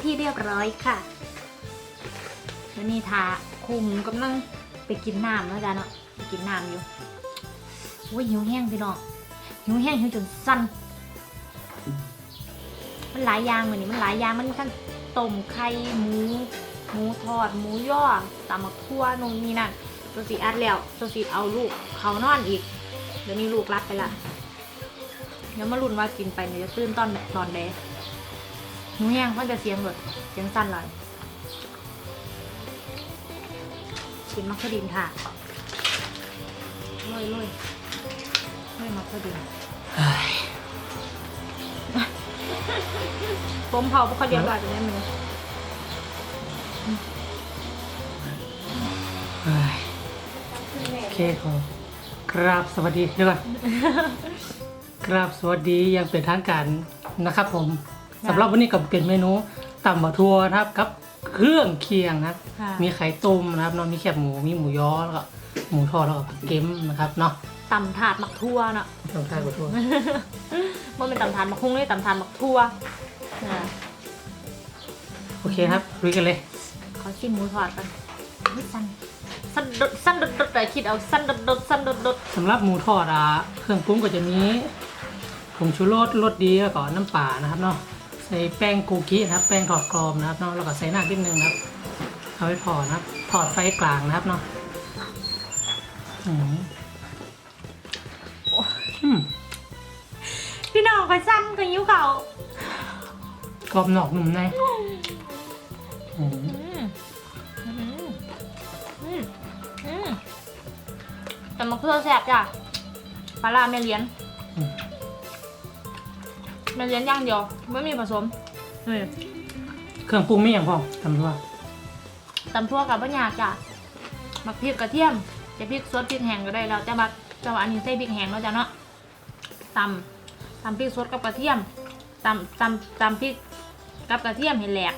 ็นที่เรียบร้อยค่ะแล้วนี่ทาคุมกำลังไปกินน้ำแล้วจ้ะเนาะไปกินน้ำอยู่โอ้ยหิวแห้งพี่น้องหิวแห้งหิวจนสั่นมันหลายอย่างเหมือนนี้มันหลายอย่างมันทั้งต้มไข่หมูหมูทอดหมูย่อตำมักทั่วนนนี่นั่นตัวสีอัดแล้วตัวสีเอาลูกเขานอนอีก เดี๋ยวนี้ลูกรับไปละเดี๋ยวมาลุ้นว่ากินไปเนี่ยจะตื่นตอนตอนใด หนูแห้งมันจะเสียงแบบเสียงสั้นเลยกินมักสดินค่ะลุยลุยลุยมักสดินผมเผาพวกเขาเรียบร้อยไปแล้วมึงเอ้ยโอเคขอครับสวัสดีเดี๋ยวก่อนครับสวัสดีอยังเป็นทางการนะครับผม สำหรับวันนี้ก็เป็นเมนูตำบะทัวนะครับกับเครื่องเคียงนะครับค่ะมีไข่ต้มนะครับเนาะมีแคบหมูมีหมูย้อแล้วก็หมูทอดแล้วก็ผักเก็มนะครับเนาะตำถาดมักทั่วเนาะต้องทานบะทัวมันเป็นตำถาดมักคุ้งเลยตำถาดมักทั่วอ่าโอเคครับลุยกันเลย ขอชิมหมูทอดกันอุ๊ยสั้นสั้นดดสั้นดดดดแต่คิดเอาสั้นดดดดสั้นดดดดสำหรับหมูทอดอะเครื่องปรุงก็จะมีผงชูรสรสดีแล้วก็น้ำปลานะครับเนาะ ใส่แป้งกูกินะครับ แป้งทอดกรอบนะครับเนาะแล้วก็ใส่น้ำนิดนึงนะครับ เอาไว้ทอดนะครับทอดไฟกลางนะครับเนาะอืมอืมพี่น้องไปสั้นกับยิ้วเขากรอบนอกนุ่มในอืมอืมอืมอืมอืมแต่มะเขือแซ่บจ้ะปลาร้าแม่เลี้ยนอืม แม่เลี้ยนอย่างเดียวไม่มีผสมนี่เครื่องปรุงไม่อย่างพอทำด้วยตำทั่วกับบะหยากจ้ะมักพริกกระเทียมจะพริกสดพริกแห้งก็ได้แล้วจะมาจะว่าอันนี้ใส่พริกแห้งแล้วจ้ะเนาะตำตำพริกสดกับกระเทียมตำตำตำพริกกับกระเทียมเห็นแหลก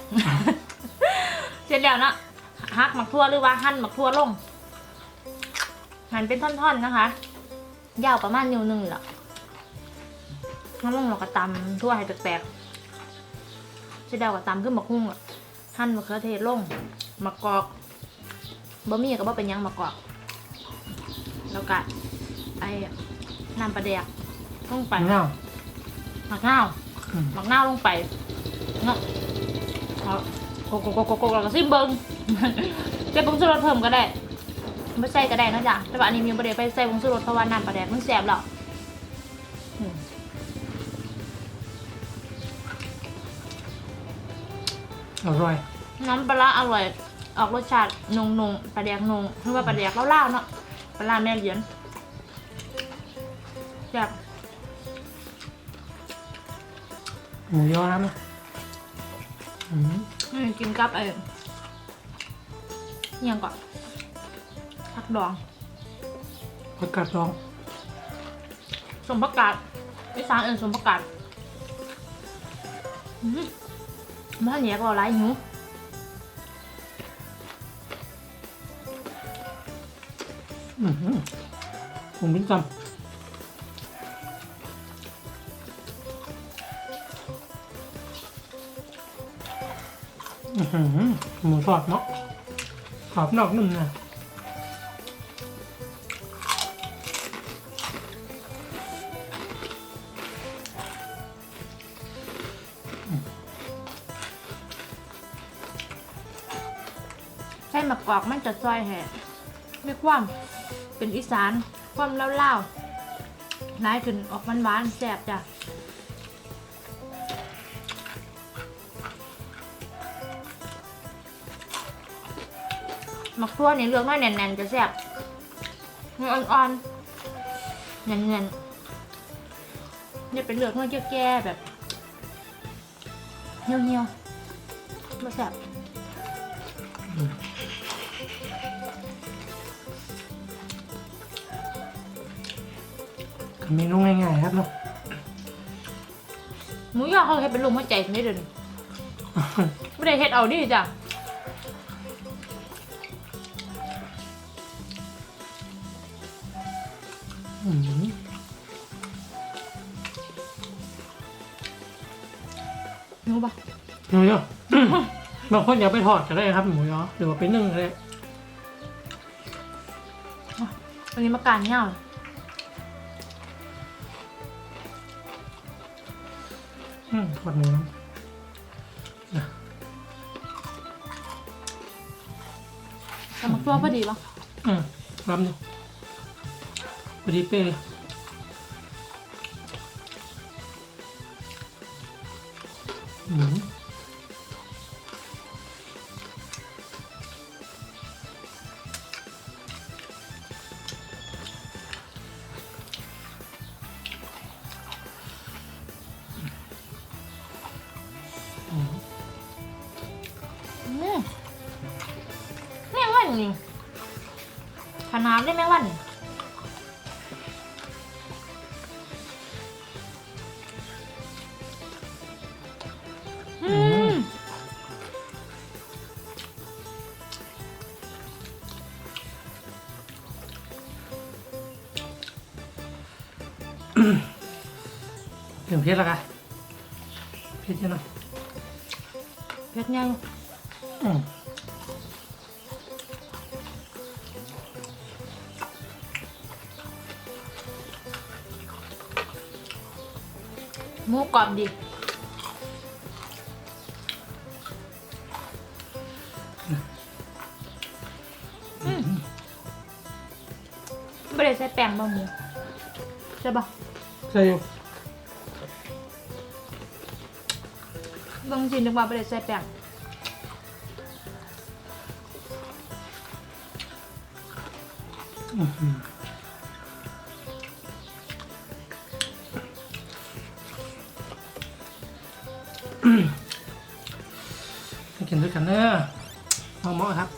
เสร็จแล้วเนาะหักหมักทั่วหรือว่าหั่นหมักทั่วลงหั่นเป็นท่อนๆนะคะ ยาวประมาณนิ้วหนึ่งหรอ กหั่นลงแล้วก็ตำทั่วให้แตกๆเสร็จแล้วก็ตำขึ้นมะคุ้งอะหั่นมะเขือเทศลงมะกอกบะหมี่ก็บ่เป็นยังมะกอก แล้วก็ไอ้น้ำปลาแดกลงไปเงาหมักนาวหมักนาวลงไปเนาะเอาโกโกโกโกโกแล้วก็ซิมเบิงจะปรุงชูรสเพิ่มก็ได้ไม่ใส่ก็ได้นะจ๊ะแต่ว่าอันนี้มีประเดี๋ยวไปใส่ปรุงชูรสเพราะว่าน้ำปลาแดกมันแซ่บแล้วอื อร่อย น้ำปลาร้าอร่อย ออกรสชาตินงนงๆปลาแดกนงหรือว่าปลาแดกเล่าวๆเนาะปลาร้าแม่เหรียญแซ่บหมูยอนะอืมอืมกินกับไอ้อิหยังก่อนผักดองผักกาดดองสมผักกาดอีสานเอิ้นสมผักกาดอื มบ้านแยกว่าไรหิวอืมผมเป็นจำอื้อหือหมูทอดเนาะขอบนอกนุ่มนะ มะกอกมันจะซอยแห่ไม่ความเป็นอีสาน ความเล่าๆร้ายขึ้นออกหวานๆแซ่บจ้ะมักทั่วเนี่เลือกน้อยแน่นๆจะแซ่บเนื้ออ่อนๆเนียนๆเนี่ยเป็นเลือกน้อยแก่ๆแบบเหี่ยวๆมาแซ่บ เมนูง่ายๆครับเนาะหมูยอเขาเฮ็ดเป็นลุมหัวใจไม่เดินไม่ได้เฮ็ดเอาดิจ้ะอืมรู้ปะหมูยอบางคนอยากไปทอดก็ได้ครับหมูยอหรือว่าไปนึ่งก็ได้วันนี้มาการเงา อืมทอดหมูน้แต่มาตัวพอดีปะำอืมรับดูพอดีเป้เลยอืม แม่งวันนี่ขนาดได้แม่งวันนี่ อบดีอืมไม่ได้ใส่แป้งบะหมูใช่ปะใส่อยู่บางทีนึกว่าไม่ได้ใส่แป้งอื้อหือม ด้วยกันเนอะเหมาะๆครับ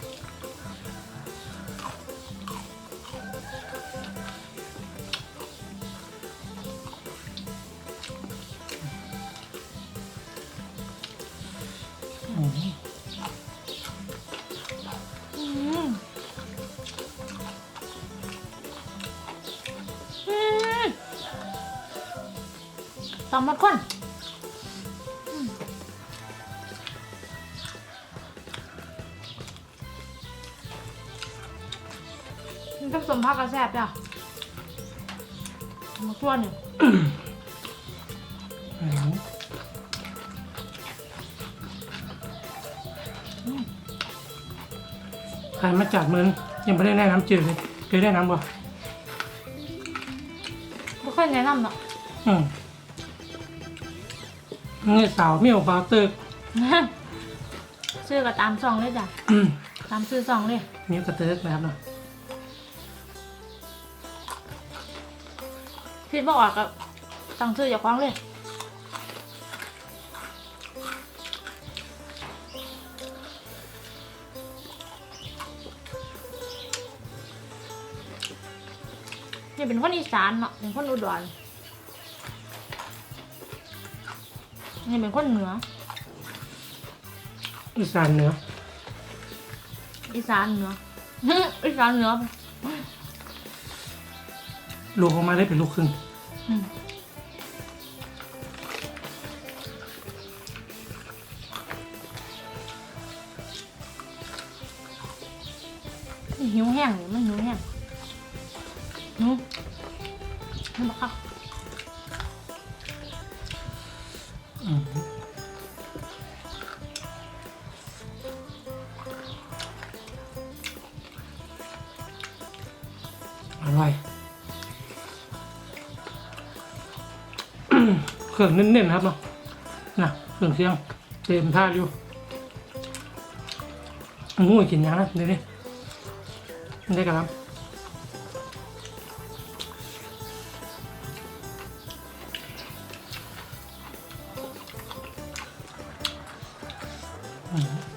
อืมอืมอืมตำมันก่อน ซบจ้ะมาตัวหนึ่งอืมใครมาจากเมืองยังไม่ได้แนะนำจืดเลยเคยแนะนำบ่ไม่ค่อยแนะนำหรอกอืมนี่สาวเมี่ยวบาวตึกชื่อก็ตามซองเลยจ้ะอืมตามชื่อซองเลยนิ้วกระเติกนะครับเนาะ คิดบอกออกกับตั้งชื่ออย่าคว้างเลย นี่เป็นคนอีสานเนาะ เป็นคนอุดร นี่เป็นคนเหนือ อีสานเหนืออีสานเหนือ อีสานเหนือ ลูกออกมาได้เป็นลูกครึ่งอืมมันหิวแห้งเลยมันหิวแห้งหิวหิวบักคักอืม รื่องเน้นๆครับเนาะนะเครื่องเสียงเต็มท่าอยู่งูกินยังนะเดี๋ยวนี้ได้กันครับอืม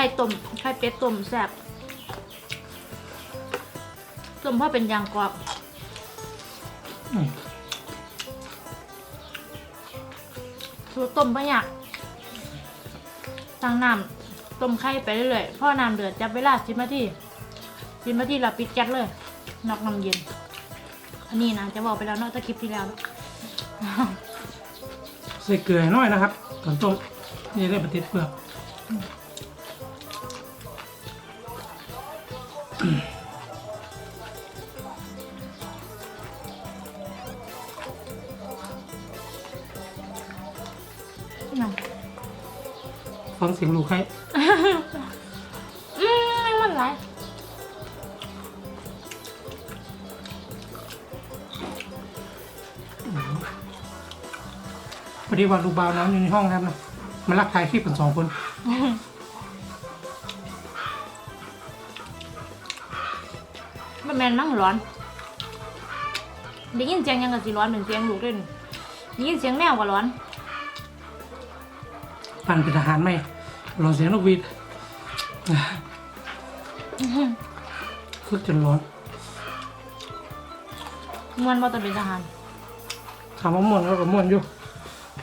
ข่ต้มไข่เป็ดต้มแซ่บต้มเพราะเป็นยางกรอบอืมสูตรต้มปะอยากตั้งน้ำต้มไข่ไปเรื่อยๆพ่อน้ำเดือดจับเวลาสิบนาทีสิบนาทีเราปิดแก๊สเลยนอกน้ำเย็น อันนี้นะจะบอกไปแล้วเนอกจากคลิปที่แล้วใส่เกลือหน่อยนะครับก่อนต้มนี่ได้ปฏิดเปลือก ฟังเสียงลูกให้ อืมไม่มันไรพอดีว่าลูกบาวน้ำอยู่ในห้องนะครับนะมารักทายคลิปกันสองคนมันแมนมั่งร้อนได้ยินเสียงยังกับสีร้อนเป็นเสียงลูกด้วยนี่ได้ยินเสียงแมวก็ร้อน ปั่นเป็นทหารไหมลองเสียงนกหวีดฝึกจนร้อนมวนว่าจะเป็นทหารถามว่าม่วนแล้วก็ม่วนอยู่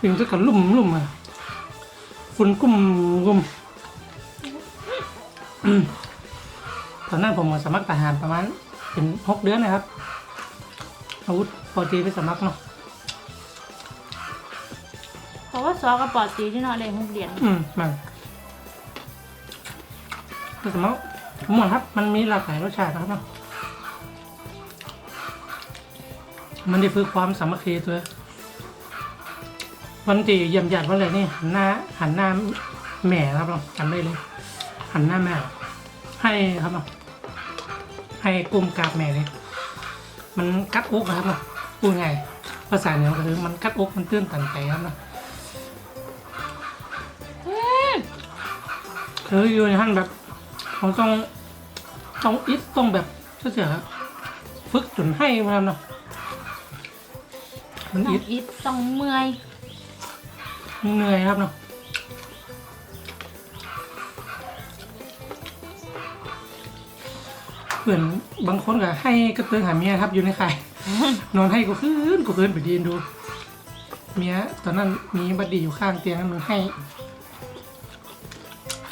ถึงจะกันลุ่มลุ่มอะฝุ่นกุ้มกุ้มอืมตอนนั้นผมมาสมัครทหารประมาณเป็นหกเดือนนะครับอาวุธปอตรีไปสมัครเนาะเพ ราะว่าซอกับปอดตีที่นอนเลยหกเหรียญอืมมันไปสมัครม่วนครับ มันมีหลากหลายรสชาตินะครับเนาะมันได้ฝึกความสามัคคีตัววันที่เยี่ยมญาติวันอะไรนี่หันหน้าหันหน้าแม่ครับเราจำได้เลย หันหน้าแม่ให้ครับเราให้กลุ่มกราบแม่เลยมันกัดอกนะครับเราพูดไงภาษาเหนือก็คือมันกัดอกมันตื้นตันใจครับเรา คืออยู่ในขั้นแบบเขาต้องต้องอิดต้องแบบเสียๆฝึกจนให้มาเนาะมันต้องอิดอิดต้องเมื่อยเหนื่อยครับเนาะเพื่อนบางคนก็ให้กระเตืองหาเมียครับอยู่ในไข่นอนให้กูคืนกูคืนไปดีนดู เมียตอนนั้นมีบัดดีอยู่ข้างเตียงนั้นมันให้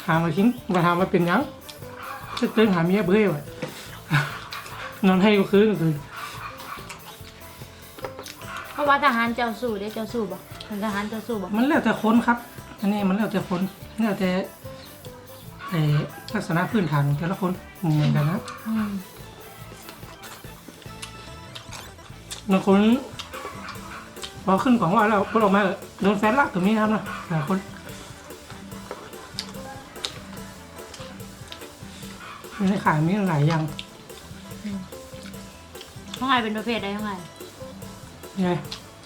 หามาทิ้งมาหามาเป็นหยังกระเตืองหาเมียเบื่อวะนอนให้กูคืนกูคืนเพราะว่าทหารเจ้าสู้ได้เจ้าสู้บ่เป็นทหารเจ้าสู้บ่มันแล้วแต่คนครับ อันนี้มันแล้วแต่คนแล้วแต่ไอ้ลักษณะพื้นฐานของแต่ละคนเหมือนกันนะอืมบางคนพอขึ้นของว่าแล้วพวกเรามาโดนแฟนลักตรงนี้ครับนะหลายคน มีในขายมีหลายอย่างท้องไงเป็นประเภทใดท้องไงไง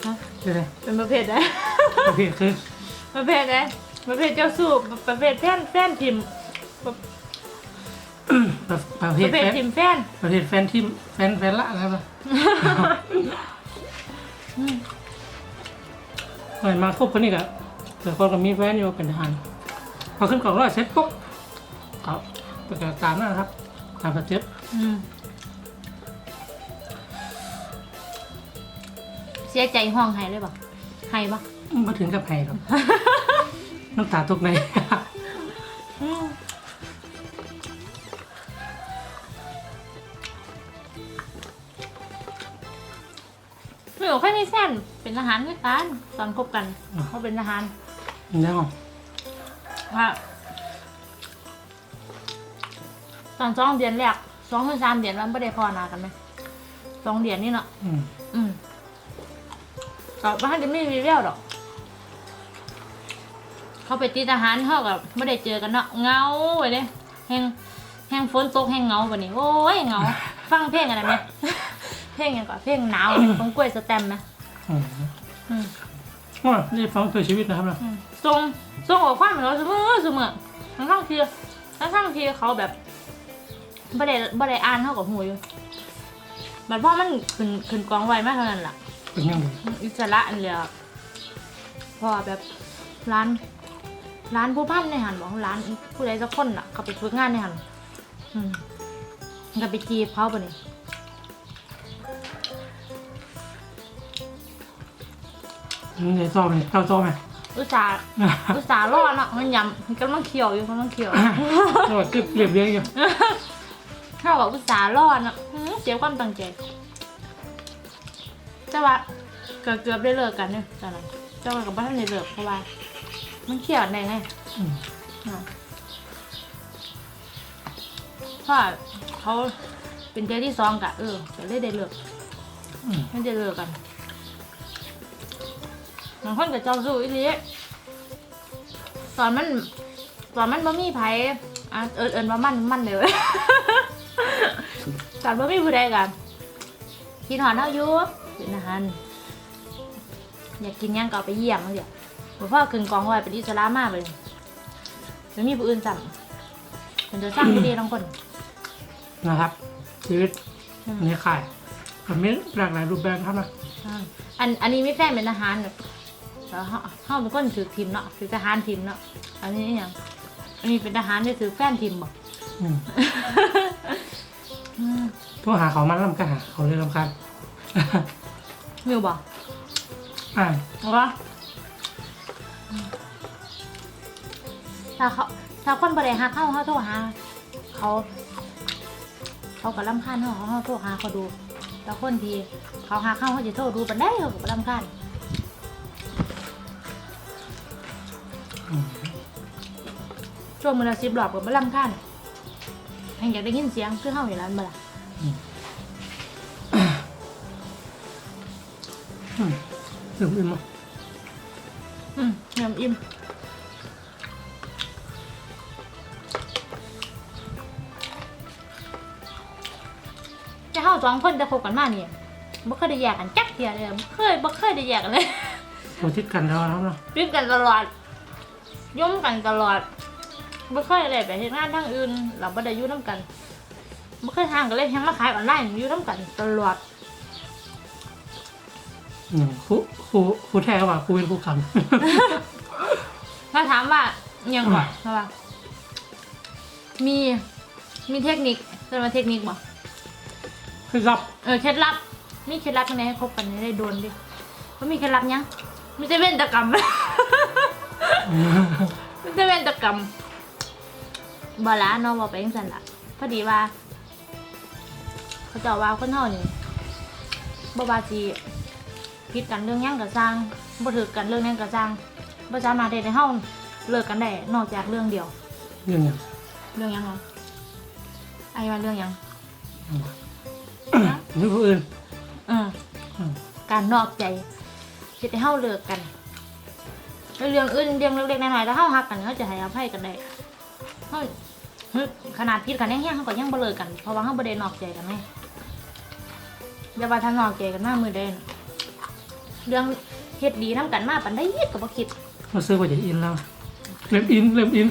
ฮะเดี๋ยวเป็นประเภทใดๆประเภทคือประเภทใดประเภทเจ้าสู้ประเภทแฟนแฟนทิมประประปเภทระเภทแฟนทิมแฟนประเภทแฟนที่แฟนแฟนละนะครับนะอืมเหมือนมาคบคนนี้กับแต่คนก็มีแฟนอยู่เป็นทหารพอขึ้นกล่องร้อยเสร็จปุ๊บก็ประ กาศตามนั่นนะครับ ตามสเต็ปอืมเสียใจห้องไห้เลยบ่ไห้บ่มาถึงกับไห้ครับ น้ำตาตกในอืมหนูแค่มีแฟนเป็นทหารด้วยกันตอนคบกันอ๋อเขาเป็นทหาร แล้ว ว่า ตอนสองเดือนแรกสองถึงสามเดือนแล้วไม่ได้พอหนากันไหมสองเดือนนี่เนาะอืมอืมก็บ้านจะไม่มีเรี่ยวดอก เขาไปตีทหารเขากับไม่ได้เจอกันเนาะเหงาไปเลยแหงแหงฝนตกแหงเหงาวันนี้โอ้ยเหงาฟังเพลงอะไรไหมเพลงอย่างก่อนเพลงหนาวของกล้วยสแตมป์ไหมอืมอืมว่านี่ฟังเพื่อชีวิตนะครับนะอืมทรงทรงออกความเหมือนเราเสมอเสมอทั้งทั้งทีทั้งทั้งทีเขาแบบ ไม่ได้ไม่ได้อ่านเท่ากับหูอยู่บัดพ่อมันขึ้นขึ้นกองไวมากเท่านั้นล่ะ เป็นยังไงอิสระอันเดียวพอแบบร้าน ร้านผู้พันในหันบอกร้านผู้ใดสักคนน่ะ เขาไปฝึกงานในหันอืมก็ไปจีบเขาปะนี่นี่ไงซ้อมไหมเจ้าซ้อมไหมอุตส่าห์อุตส่าห์รอเนาะมันยำมันกำลังเคี่ยวอยู่กำลังเคี่ยว โอ้ยคือเรียบเรียงอยู่ ถ้าบอกอุตส่าห์รอเนาะอื้อเสียความตั้งใจแต่ว่าเกือบเกือบได้เลิกกันเนี่ยตอนนั้นเจ้ากับบ้านได้เลิกเพราะว่า มันเคี่ยวในไงอืมอะเพราะว่าเขาเป็นเทยที่สองกะเออก็เลยได้เลิกอืมไม่ได้เลิกกันบางคนกับเจ้าสู้อีหลีตอนมัน ตอนมันบ่มีไผอะเอิญเอิญว่ามันมันเลยเว้ย ตอนบ่มีผู้ใดกันกินหอนเฮาอยู่เป็นอาหารอยากกินหยังก็เอาไปเยี่ยมเอาเดี๋ยวบ่พ่อขึ้นกองไว้เป็นอิสระมากเลยจะมีผู้อื่นสั่งมันจะสร้างไม่ดีทั้งคนนะครับชีวิตในข่ายมันมีหลากหลายรูปแบบครับนะอ่าอันอันนี้ไม่แฟนเป็นทหารแบบแล้วเฮาเฮาเป็นคนถือทีมเนาะถือทหารทีมเนาะอันนี้อหย่างอันนี้เป็นทหารที่ถือแฟนทีมบ่อืม อืมพวกหาเขามันลำกันหาเขาเลยลำคันมิวบ่อ่าเอาวะถ้าเขาถ้าคนบ่ได้หาเข้าเขาโทรหาเขา เขาก็รำคาญเขาเขาโทรหาเขาดู แต่คนที่เขาหาเข้าเขาจะโทรดูปันได้เขาก็รำคาญอืมช่วงมือละสิบรอบก็บ่รำคาญ แห่งอยากได้ยินเสียงคือเฮาอยู่ร้านบ่ล่ะอืมถึงอิ่มมั้ยอืมยำอิ่มจะเฮาสองคนจะคบกันมาเนี่ยบ่เคยได้แยกกันจักเทียเลยบ่เคยบ่เคยได้แยกกันเลยตัวทิศกันแล้วนะครับเนาะพิดกันตลอดยุ่มกันตลอด บ่เคยได้ไปเฮ็ดงานทางอื่น เราบ่ได้อยู่นํกันบ่เคยทางกันเลยแฮงมาขายออนไลน์อยู่นํกันตลอดอืมครูครูครูแท้ว่าครูเป็นครูคถ้าถามว่าอิหยังก่อนเพราะว่ามีมีเทคนิคเรียกว่าเทคนิคบ่ำคือรับเออเคล็ดลับมีเคล็ดลับยังไงให้คบกันได้โดนดิว่ามีเคล็ดลับยังมีแต่เว้นแตะกรรมมีแต่เว้นแตะกรรม บ่ละเนาะบ่ไปจังซั่นล่ะพอดีว่า เขาเจ้าว่าคนเฮานี่บ่ว่าสิผิดกันเรื่องหยังก็สร้างบ่ถือกันเรื่องหยังก็สร้างบ่สามารถเฮ็ดให้เฮาเลิกกันได้นอกจากเรื่องเดียวเรื่องอย่างเรื่องหยังเหรอไอ้ว่าเรื่องหยังนี่ผู้อื่นเอออืมการนอกใจเฮ็ดให้เฮาเลิกกันแล้วเรื่องอื่นเรื่องเล็กๆน้อยๆถ้าเฮาฮักกันเขาจะให้อภัยกันได้เฮาเฮ้ย ขนาดผิดกันแห้งๆเฮาก็ยังบ่เลิกกัน เพราะว่าเฮาบ่ได้นอกใจกันไงอย่าว่าถ้านอกใจกันมามือใดน่ะเรื่องเฮ็ดดีนํกันมาปานใดก็บ่คิดมาซื้อว่าจะอินแล้วเริ่มอินเริ่มอิน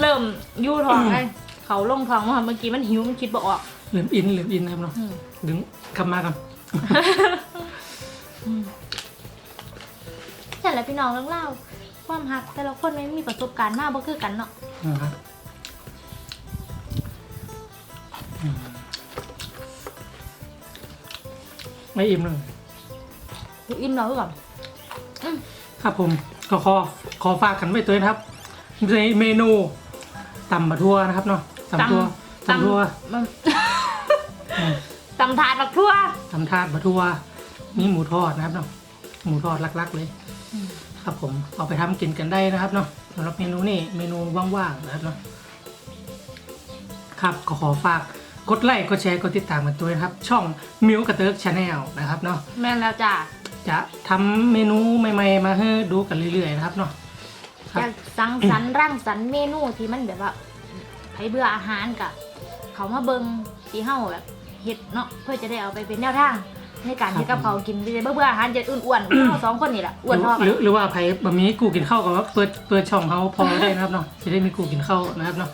เริ่มยู่ท้องไงเขาลงท้องว่าเมื่อกี้มันหิวมันคิดบ่ออกเริ่มอินเริ่มอินนะครับเนาะอืมดึงกลับมากันนั่นแหละพี่น้องเรื่องเล่าว ความหักแต่ละคนไม่มีประสบการณ์มากบ่คือกันเนาะนะครับอืมไม่อิ่มเลยอิ่มเราคือก่อนอืมครับผมก็ขอขอฝากกันไว้ตัวนะครับในเมนูตำบะทั่วนะครับเนาะตำทั่วตำทั่วมันอืมตำถาดบักทั่ว ตำทาดบะทั่วมีหมูทอดนะครับเนาะหมูทอดลักๆเลย ครับผมเอาไปทำกินกันได้นะครับเนาะสำหรับเมนูนี่เมนูว่างๆนะครับเนาะครับก็ขอฝากกดไลค์กดแชร์กดติดตามกันด้วยนะครับ ช่องมิวกระเติร์กชาแนลนะครับเนาะแม่นแล้วจ้ะจะทำเมนูใหม่ ๆ มาให้ดูกันเรื่อยๆนะครับเนาะครัจะบสังสรรค์ร่างสรรค์เมนูที่มันแบบว่าใครเบื่ออาหารกะเขามาเบิงที่เฮาแบบเฮ็ดเนาะเพื่อจะได้เอาไปเป็นแนวทาง ในการที่กับเขาวกินไปเลยเบื่ออาหารจะอ้วนๆเราสองคนนี่แหละอ้วนท้อหกัรืนอหรือว่าใครบะหมี่กูกินข้าวก็เปิดเปิดช่องเขาพอได้นะครับเนาะจะได้มีกูกินข้าวนะครับเนาะ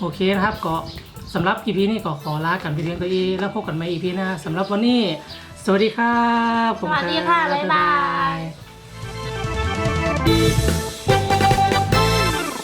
โอเคนะครับก็สำหรับ EP นี้ก็ขอลากันไปเพียงตัวเองแล้วพบกันใหม่ EP หน้าสำหรับวันนี้ สวัสดีครับผมสวัสดีค่ะ รับ บ๊ายบายบ๊ายบาย